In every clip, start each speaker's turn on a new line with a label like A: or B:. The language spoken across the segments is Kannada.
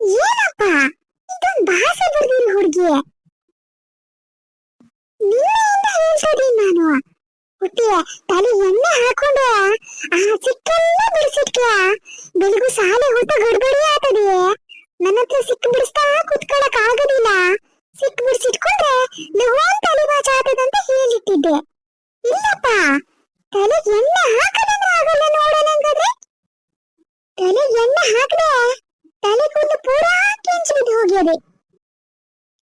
A: ಏನಪ್ಪ? ಇದೊಂದು ಭಾಷೆ ಬರ್ದಿನ ಹುಡುಗಿ. ನಿನ್ನೆಯಿಂದ ಹೇಳ್ತಿದ್ದೀನಿ ನಾನು? ಹುಟ್ಟಿ ತಲೆ ಎಣ್ಣೆ ಹಾಕೊಂಡು ಆ ಸಿಕ್ಕೆಲ್ಲ ಬಿಡಿಸಿಟ್ಕ ಬೆಳಗು ಸಾಲೆ ಹೊಟ್ಟೆ ಗಡ್ಬಡಿ ಆತದೆ. ನನ್ನ ಹತ್ರ ಸಿಕ್ಕ ಬಿಡಿಸ್ತಾ ಕುತ್ಕೊಳಕ್ ಆಗೋದಿಲ್ಲ. ಸಿಕ್ಕ ಬಿಡಿಸಿಟ್ಕೊಂಡ್ರೆ ಲಘುವನ್ ತಲೆ ಮಾಚ ಆತದಂತ ಹೇಳಿಟ್ಟಿದ್ದೆ. ಇಲ್ಲಪ್ಪ, ತಲೆ ಎಣ್ಣೆ ಹಾಕದಂದ್ರೆ ಆಗಲ್ಲ ನೋಡೋಣ ತಲೆ ಎಣ್ಣೆ ಹಾಕ್ರೆ ತಲೆ ಕೂದಲು ಪೂರಾ ಕೆಂಚು ಹೋಗಿದೆ ಹೋಗ್ಯದೆ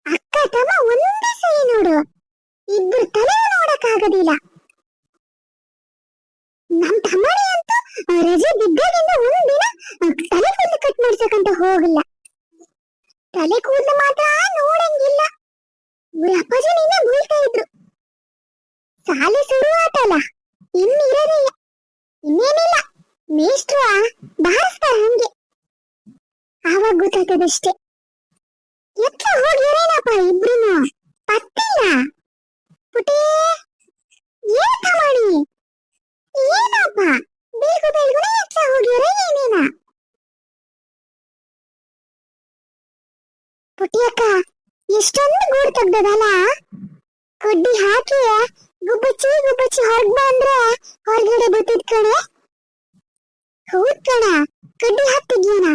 A: ಅಕ್ಕ ತಮ್ಮ ಒಂದೇ ಸರಿ ನೋಡು. ಇಬ್ರು ತಲೆ ನೋಡಕ್ ಆಗೋದಿಲ್ಲ ನಮ್ ತಮ್ಮನೇ ಅಂತೂ ರಜೆ ಬಿದ್ದಾಗಿಂದ ಒಂದಿನ ತಲೆ ಕೂದಲು ಕಟ್ ಮಾಡ್ಸಕ್ಕಂತ ಹೋಗಿಲ್ಲ. ತಲೆ ಕೂದಲು ಮಾತ್ರ ನೋಡಂಗಿಲ್ಲ. ಇವ್ರ ಅಪ್ಪಾಜಿನಿಂದ ಬೀಳ್ತಾ ಇದ್ರು. ಸಾಲಿ ಶುರು ಆತಲ್ಲ ಇನ್ನಿರೋದಿಲ್ಲ ಇನ್ನೇನಿಲ್ಲ. ಮೇಷ್ಟ್ರು ಬಾರಿಸ್ತಾರ ಹಂಗೆ. ಆವಾಗ ಗೊತ್ತಾಗ್ತದಷ್ಟೇ ಎತ್ತ ಹೋಗಿರೇನಪ್ಪ ಇಬ್ರುನು? ಪತ್ತಿಲ್ಲ ಪುಟೇ ಏನ್ ಮಾಡಿ? ಏನಪ್ಪ? ಬೇಗ ಬೇಗನೆ ಎತ್ತ ಹೋಗಿರ ಏನೇನ? ಪುಟಿಯಕ್ಕ ಎಷ್ಟೊಂದು ಗೂಡು ತೆಗ್ದದಲ್ಲ? ಕಡ್ಡಿ ಹಾಕಿ ಗುಬ್ಬಚ್ಚಿ ಗುಬ್ಬಚ್ಚಿ ಹೊರಗ್ ಬಂದ್ರೆ ಹೊರಗಡೆ ಬಿಟ್ಟಿದ್ ಕಣೆ. ಹೌದ್ ಕಣ, ಕಡ್ಡಿ ಹಾಕ್ತಿದ್ಯೇನ?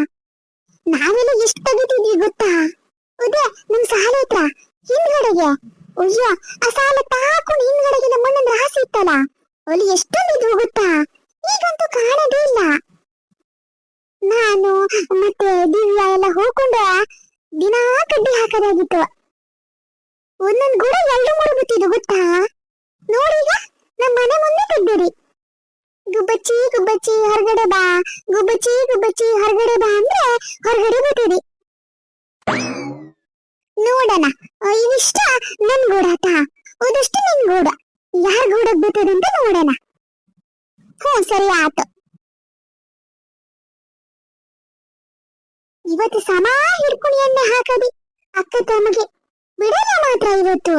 A: ನಾವೆಲ್ಲ ಎಷ್ಟು ತೆಗಿತಿದ್ವಿ ಗೊತ್ತಾ? ಉದೇ ನಮ್ ಸಾಲ ಹತ್ರ, ಹಿಂದ್ಗಡೆಗೆ. ಅಯ್ಯೋ, ಆ ಸಾಲ ತಾಕೊಂಡು ಹಿಂದ್ಗಡೆಗೆ ನಮ್ಮ ಮಣ್ಣನ್ ರಾಸಿ ಇತ್ತಲ್ಲ? ಅಲ್ಲಿ ಎಷ್ಟೊಂದಿದ್ವು ಗೊತ್ತಾ? ಈಗಂತೂ ಕಾಣೋದೇ ಇಲ್ಲ. ನಾನು ಮತ್ತೆ ದಿವ್ಯ ಎಲ್ಲ ಹೋಗ್ಕೊಂಡು ದಿನಾ ಕಡ್ಡಿ ಹಾಕೋದಾಗಿತ್ತು. ಒಂದೊಂದ್ ಗುಡ ಎರಡು ಮೂರು ಗೊತ್ತಾ? ನೋಡಿಗ ನಮ್ಮ ಮನೆ ಮುಂದೆ ತೆಗ್ದಿರಿ. ಗುಬ್ಬಚ್ಚಿ ಗುಬ್ಬಚ್ಚಿ, ಹೊರಗಡೆ ಬಾ. ಗುಬ್ಬಚ್ಚಿ ಗುಬ್ಬಚ್ಚಿ, ಹೊರಗಡೆ ಬಾ ಅಂದ್ರೆ ಹೊರಗಡೆ ಬಿಟ್ಟಿದೆ. ನೋಡಣ. ಇದಿಷ್ಟ ನನ್ ಗೂಡಾತ ಉದಷ್ಟು ನಿನ್ ಗೂಡ. ಯಾರ್ ಗೂಡಕ್ ಬಿಟ್ಟದಂತ ನೋಡೋಣ. ಹ್ಞೂ, ಸರಿ ಆತು ಇವತ್ತು ಸಮ ಎಣ್ಣೆ ಹಾಕದಿ. ಅಕ್ಕ ತಮಗೆ. ಬಿಡಲ್ಲ ಮಾತ್ರ ಇವತ್ತು.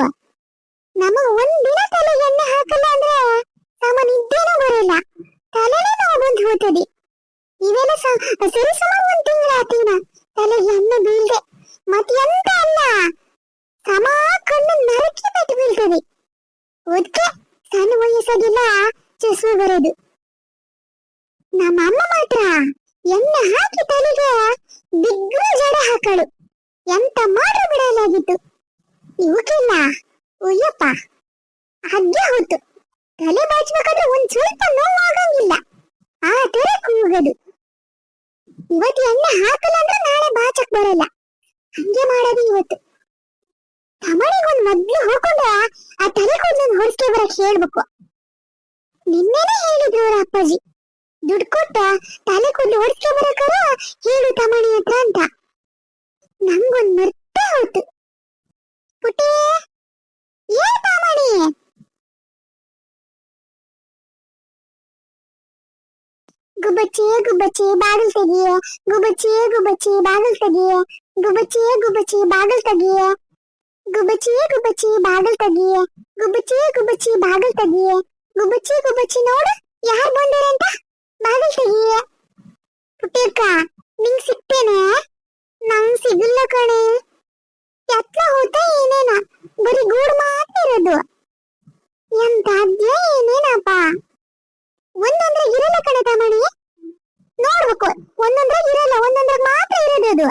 A: ನಮ್ಮ ಒಂದ್ ದಿನ ತಲೆಗೆ ಎಣ್ಣೆ ಹಾಕಲ್ಲ ಅಂದ್ರೆ ಸಮ ನಿದ್ದೆನೂ ಬರಲ್ಲ. ತಲೆನೇ ನೋವು ಬಂದು ಹೋಗ್ತದೆ ಇವೆಲ್ಲ ಸರಿ ಸುಮಾರು ಒಂದು ತಿಂಗಳ ತಲೆಗೆ ಎಣ್ಣೆ ಬೀಳ್ದೆ. ಮತ್ತೆ ಎಂತ ಅಲ್ಲ. ಸಮ ಕಣ್ಣು ನರಕಿ ಬಿಟ್ಟು ಬೀಳ್ತದೆ. ಅದಕ್ಕೆ ಸಣ್ಣ ವಯಸ್ಸಾಗಿಲ್ಲ ಚಸ್ಮೆ ಬರೋದು. ನಮ್ಮ ಅಮ್ಮ ಮಾತ್ರ ಎಣ್ಣೆ ಹಾಕಿ ತಲೆಗೆ ಬಿಗ್ರು ಜಡೆ ಹಾಕಳು. ಎಂತ ಮಾಡಿ ಬಿಡಲಾಗಿತ್ತು. ಇವಕ್ಕಿಲ್ಲ ಅಯ್ಯಪ್ಪ ಹಗ್ಗೆ ಹೋಯ್ತು ತಲೆ ಬಾಚ್ಬೇಕಾದ್ರೆ ಒಂದ್ ಸ್ವಲ್ಪ ನೋವು ಆಗಂಗಿಲ್ಲ ಆ ತರ ಕೂಗದು ಇವತ್ತು ಎಣ್ಣೆ ಹಾಕಲ್ಲ ಅಂದ್ರೆ ನಾಳೆ ಬಾಚಕ್ ಬರಲ್ಲ. ಹಂಗೆ ಮಾಡೋದು ಇವತ್ತು. ತಮಣಿಗೊಂದ್ ಮೊದ್ಲು ಹೋಗ್ಕೊಂಡು ಆ ತಲೆ ಕೂದಲನ್ನ ಹೊರಿಸ್ಕೆ ಬರಕ್ ಹೇಳ್ಬೇಕು. ನಿನ್ನೆನೆ ಹೇಳಿದ್ರು ಅವ್ರ ಅಪ್ಪಾಜಿ. ದುಡ್ಡು ಕೊಟ್ಟ ತಲೆ ಕೂದಲು ಹೊರಿಸ್ಕೆ ಬರಕಾರ ಹೇಳು ತಮಣಿ ಹತ್ರ ಅಂತ. ನಂಗೊಂದ್ ಮರ್ತೆ ಹೋಯ್ತು ಪುಟೇ ಏನ್ ತಮಣಿ ಗುಬ್ಬಚ್ಚಿ ಗುಬ್ಬಚ್ಚಿ ಬಾಗಿಲ್ ತೆಗಿಯೆ ಗುಬ್ಬಚ್ಚಿ ಗುಬ್ಬಚ್ಚಿ ಬಾಗಿಲ್ ತೆಗಿಯೆ ಗುಬ್ಬಚ್ಚಿ ಗುಬ್ಬಚ್ಚಿ ಬಾಗಿಲ್ ತೆಗಿಯೆ ಗುಬ್ಬಚ್ಚಿ ಗುಬ್ಬಚ್ಚಿ ಬಾಗಿಲ್ ತೆಗಿಯೆ ಗುಬ್ಬಚ್ಚಿ ಗುಬ್ಬಚ್ಚಿ ಬಾಗಿಲ್ ತೆಗಿಯೆ ಗುಬ್ಬಚ್ಚಿ ಗುಬ್ಬಚ್ಚಿ ನೋಡು ಯಾರ್ ಬಂದಾರೆ ಅಂತ ಬಾಗಿಲ್ ತೆಗಿಯೆ ಪುಟ್ಟಕ್ಕ ನಿಂಗ್ ಸಿಗ್ತೇನೆ ನಂಗ್ ಸಿಗಲ್ಲ ಕಣೆ ಎತ್ತ ಹೋತ ಏನೇನ ಬರೀ ಗೂಡು ಮಾತ್ರ ಇರೋದು ಎಂತ ಅದ್ಯ ಏನೇನಪ್ಪ ಒಂದೊಂದ್ರೆ ಇರಲ್ಲ ಕಣೆ ತಮಣಿ ನೋಡ್ಬೇಕು. ಒಂದೊಂದ್ರೆ ಇರಲ್ಲ, ಒಂದೊಂದ್ರಾಗ ಮಾತ್ರ ಇರೋದು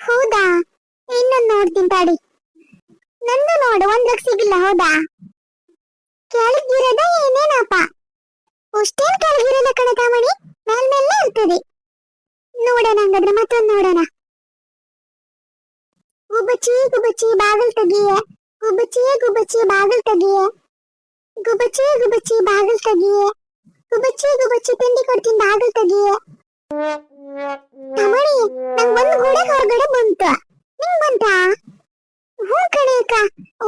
A: ಹೌದಾ? ಇನ್ನೊಂದ್ ನೋಡ್ತೀನಿ ಬಾಡಿ ನಂದು ನೋಡು ಒಂದಕ್ಕೆ ಸಿಗಿಲ್ಲ, ಹೌದಾ? ಕೆಳಗಿರದ ಏನೇನಪ್ಪ? ಅಷ್ಟೇನ್ ಕೆಳಗಿರಲ್ಲ ಕಣೆ ತಮಣಿ ಮೇಲ್ ಮೇಲೆ ಇರ್ತದೆ. ನೋಡೋಣ ಹಂಗಾದ್ರೆ, ಮತ್ತೊಂದ್ ನೋಡೋಣ. ಗುಬಚಿ ಗುಬಚಿ ಬಾಗಿಲ್ ತೆಗಿಯೆ. ಗುಬಚಿ ಗುಬಚಿ ಬಾಗಿಲ್ ತೆಗಿಯೆ. ಗುಬಚಿ ಗುಬಚಿ ಬಾಗಿಲ್ ತೆಗಿಯೆ. ಗುಬ್ಬಚ್ಚಿ ಗುಬ್ಬಚ್ಚಿ ತಿಂಡಿ ಕೊಡ್ತೀನಿ, ಬಾಗಿಲು ತೆಗಿಯೆ. ತಮಣಿ ನಂಗ್ ಒಂದ್ ಗುಡೆ ಹೊರಗಡೆ ಬಂತು. ನಿಂಗ್ ಬಂತಾ? ಹ್ಞೂ ಕಣೆ ಅಕ್ಕ,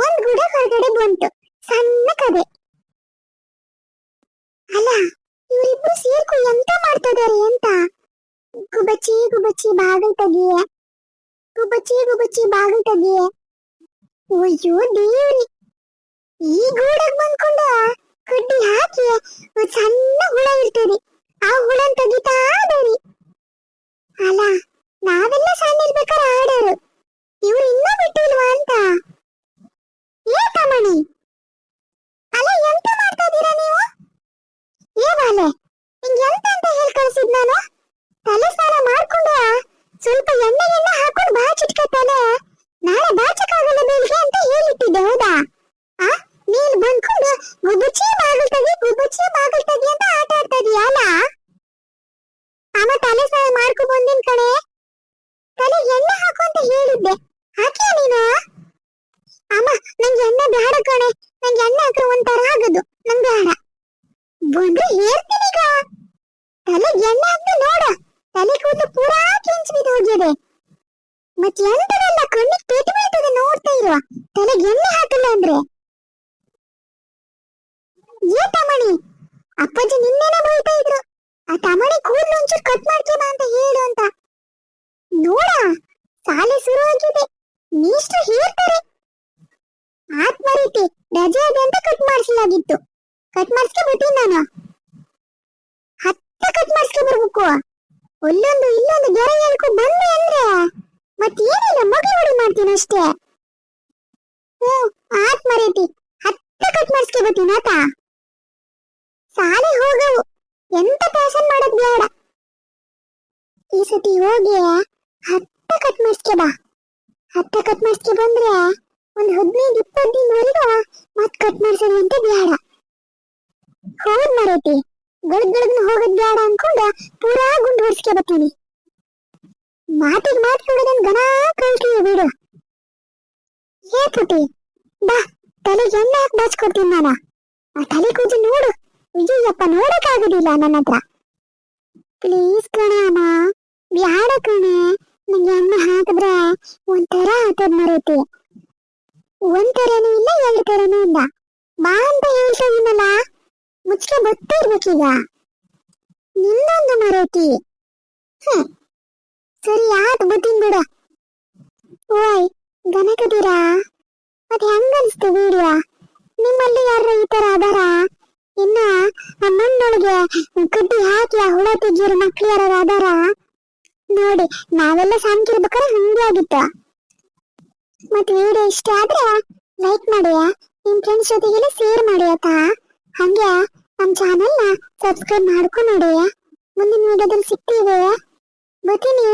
A: ಒಂದ್ ಗುಡೆ ಹೊರಗಡೆ ಬಂತು. ಸಣ್ಣ ಕದೆ. ಅಲ್ಲ, ಇವರಿಬ್ರು ಸೇರ್ಕು ಎಂತ ಮಾಡ್ತಿದಾರೆ ಅಂತ? ಗುಬಚ್ಚಿ ಗುಬಚ್ಚಿ ಬಾಗಿಲು ತೆಗಿಯೇ. ಗುಬಚ್ಚಿ ಗುಬಚ್ಚಿ ಬಾಗಿಲು ತೆಗಿಯೇ. ಅಯ್ಯೋ ದೇವ್ರಿ, ಈ ಗೂಡಕ್ ಬಂದ್ಕೊಂಡ ಕಡ್ಡಿ ಹಾಕಿ ಒಂದ್ ಸಣ್ಣ ಹುಳ ಇರ್ತದೆ. ಆ ಹುಳ ತೆಗಿತಾ ಬರಿ ಅಲ್ಲ, ನಾವೆಲ್ಲ ಸಣ್ಣ ಇರ್ಬೇಕಾದ್ರೆ ಆಡೋರು. ಇವ್ರು ಇನ್ನೂ ಬಿಟ್ಟಿಲ್ವಾ ಅಂತ ಏ ತಮಣಿ ಅಲ್ಲ ಎಂತ ಮಾಡ್ತಾ ಇದ್ದೀರಾ ನೀವು ಏ ಬಾಲೆ ನಿಂಗೆ ಎಂತ ಅಂತ ಹೇಳಿ ಕಳ್ಸಿದ್ ನಾನು ತಲೆ ಸ್ನಾನ ಮಾಡ್ಕೊಂಡು ಸ್ವಲ್ಪ ಎಣ್ಣೆ ಎಣ್ಣೆ ಹಾಕೊಂಡು ಬಾಚಿಟ್ಕೊತಾನೆ ನಾಳೆ ಬಾಚಕ್ಕಾಗಲ್ಲ ಬೆಳಿಗ್ಗೆ ಅಂತ ಹೇಳಿಟ್ಟಿದ್ದೆ ಹೌದಾ ಆ ನೀನ್ ಬಂದ್ಕೊಂಡು ಗುಬ್ಬುಚ್ಚಿ ಬಾಗಿಲ್ ತೆಗಿ ಗುಬ್ಬುಚ್ಚಿ ಬಾಗಿಲ್ ತೆಗಿ ಅಂತ ಆಟ ಆಡ್ತಾ ಇದೀಯಲ್ಲ ಅಮ್ಮ ತಲೆ ಸ್ನಾನ ಮಾಡ್ಕೊ ಬಂದಿನ್ ಕಣೆ ತಲೆ ಎಣ್ಣೆ ಹಾಕು ಅಂತ ಹೇಳಿದ್ದೆ ಹಾಕ್ಯಾ ನೀನು ಅಮ್ಮ ನಂಗೆ ಎಣ್ಣೆ ಬೇಡ ಕಣೆ. ನಂಗೆ ಎಣ್ಣೆ ಹಾಕ್ರೆ ಒಂಥರ ಆಗದು. ನಂಗೆ ಬೇಡ. ಬಂದ್ರೆ ಹೇಳ್ತೀನಿ ಈಗ. ತಲೆ ಎಣ್ಣೆ ಹಾಕ್ದು ನೋಡು. ತಲೆ ಕೂದಲು ಪೂರಾ ಕೆಂಚ್ ಬಿದ್ದು ಹೋಗಿದೆ. ಮತ್ ಎಂತದಲ್ಲ ಕಣ್ಣಿಗೆ ಪೇಟು ಬೀಳ್ತದೆ ನೋಡ್ತಾ ಇರುವ ತಲೆಗೆ ಎಣ್ಣೆ ಹಾಕಲ್ಲ ಅಂದ್ರೆ ಏ ತಮಣಿ ಅಪ್ಪಾಜಿ ನಿನ್ನೆನೆ ಬೈತಾ ಇದ್ರು ಆ ತಮಣಿ ಕೂದಲು ಒಂಚೂರು ಕಟ್ ಮಾಡ್ಕೆ ಬಾ ಅಂತ ಹೇಳು ಅಂತ ನೋಡ ಶಾಲೆ ಶುರು ಆಗಿದೆ ನೀಷ್ಟು ಹೇಳ್ತಾರೆ ಆತ್ಮರೀತಿ ರಜೆ ಇದೆ ಅಂತ ಕಟ್ ಮಾಡಿಸಲಾಗಿತ್ತು ಕಟ್ ಮಾಡಿಸ್ಕೆ ಬಿಟ್ಟಿನಿ ನಾನು. ಹತ್ತ ಕಟ್ ಮಾಡಿಸ್ಕೆ ಬರ್ಬೇಕು. ಒಲ್ಲೊಂದು, ಇಲ್ಲೊಂದು ಗೆರೆ ಹೇಳ್ಕೊ ಬಂದೆ ಅಂದ್ರೆ. ಮತ್ತೇನಿಲ್ಲ ಮಗಳು ಹೊಡಿ ಮಾಡ್ತೀನಿ ಅಷ್ಟೇ. ಓ ಆತ್ ಮರೀತಿ ಹತ್ತ ಕಟ್ ಮಾಡಿಸ್ಕೆ ಬರ್ತೀನಿ, ಆತ? ಸಾಲೆ ಹೋಗವು. ಎಂತ ಫ್ಯಾಷನ್ ಮಾಡೋದ್ ಬೇಡ. ಈ ಸತಿ ಹೋಗಿ ಹತ್ತ ಕಟ್ ಮಾಡಿಸ್ಕೆ ಬಾ. ಹತ್ತ ಕಟ್ ಮಾಡಿಸ್ಕೆ ಬಂದ್ರೆ ಒಂದ್ ಹದಿನೈದು, ಇಪ್ಪತ್ತು ದಿನವರೆಗೂ ಮತ್ ಕಟ್ ಮಾಡ್ಸೋದು ಅಂತ ಬೇಡ ಹೋದ್ ಮರೈತಿ. ಗಳಗ್ ಗಳಗ್ನ ಹೋಗೋದ್ ಬೇಡ ಅನ್ಕೊಂಡು ಪೂರಾ ಗುಂಡು ಹೊಡ್ಸ್ಕೆ ಬತ್ತೀನಿ. ಮಾತಿಗೆ ಮಾತು ಕೊಡೋದನ್ ಗಣ ಕಳ್ತೀವಿ ಬಿಡು. ಏ ಪುಟಿ ಬಾ, ತಲೆಗೆ ಎಣ್ಣೆ ಹಾಕಿ ಬಾಚ್ಕೊಡ್ತೀನಿ ನಾನು. ಆ ತಲೆ ಕೂದಲು ನೋಡು. ಅಯ್ಯಪ್ಪ ನೋಡಕ್ಕಾಗೋದಿಲ್ಲ ನನ್ನ ಹತ್ರ. ಪ್ಲೀಸ್ ಕಣೆ ಅಮ್ಮ, ಬ್ಯಾಡ ಕಣೆ. ನಂಗೆ ಎಣ್ಣೆ ಹಾಕಿದ್ರೆ ಒಂಥರ ಆತದ್ ಮರೈತಿ. ಒಂಥರನೂ ಇಲ್ಲ, ಎರಡು ಥರನೂ ಇಲ್ಲ. ಬಾ ಅಂತ ಹೇಳ್ತಾ ಇದೀನಲ್ಲ ಮುಚ್ಕೆ ಬತ್ತಾ ಇರ್ಬೇಕೀಗ ನಿನ್ನೊಂದು ಮರೈತಿ. ಸರಿ ಆತ್ ಬತ್ತೀನಿ ಬಿಡ. ಓಯ್ ಗನಕದಿರಾ ಮತ್ತೆ ಹೆಂಗ ಅನ್ಸ್ತು ವಿಡಿಯೋ? ನಿಮ್ಮಲ್ಲಿ ಯಾರ ಈ ತರ ಅದಾರ? ಇನ್ನ ಅಮ್ಮನೊಳಗೆ ಕಡ್ಡಿ ಹಾಕಿ ಹುಳ ತೆಗಿಯೋರು ಮಕ್ಳು ಯಾರು ಅದಾರ? ನೋಡಿ, ನಾವೆಲ್ಲ ಸಾಂಕಿರ್ಬೇಕಾದ್ರೆ ಹಂಗೆ ಆಗಿತ್ತು. ಮತ್ತೆ ವಿಡಿಯೋ ಇಷ್ಟ ಆದ್ರೆ ಲೈಕ್ ಮಾಡಿ ನಿಮ್ ಫ್ರೆಂಡ್ಸ್ ಜೊತೆಗೆಲ್ಲ ಶೇರ್ ಮಾಡಿ ಆಯ್ತಾ? ಹಂಗೆ ನಮ್ ಚಾನೆಲ್ನ ಸಬ್ಸ್ಕ್ರೈಬ್ ಮಾಡ್ಕೊಂಡು ನೋಡಿ ಮುಂದಿನ ವಿಡಿಯೋದಲ್ಲಿ ಸಿಗ್ತೀವಿ. ಬರ್ತೀನಿ.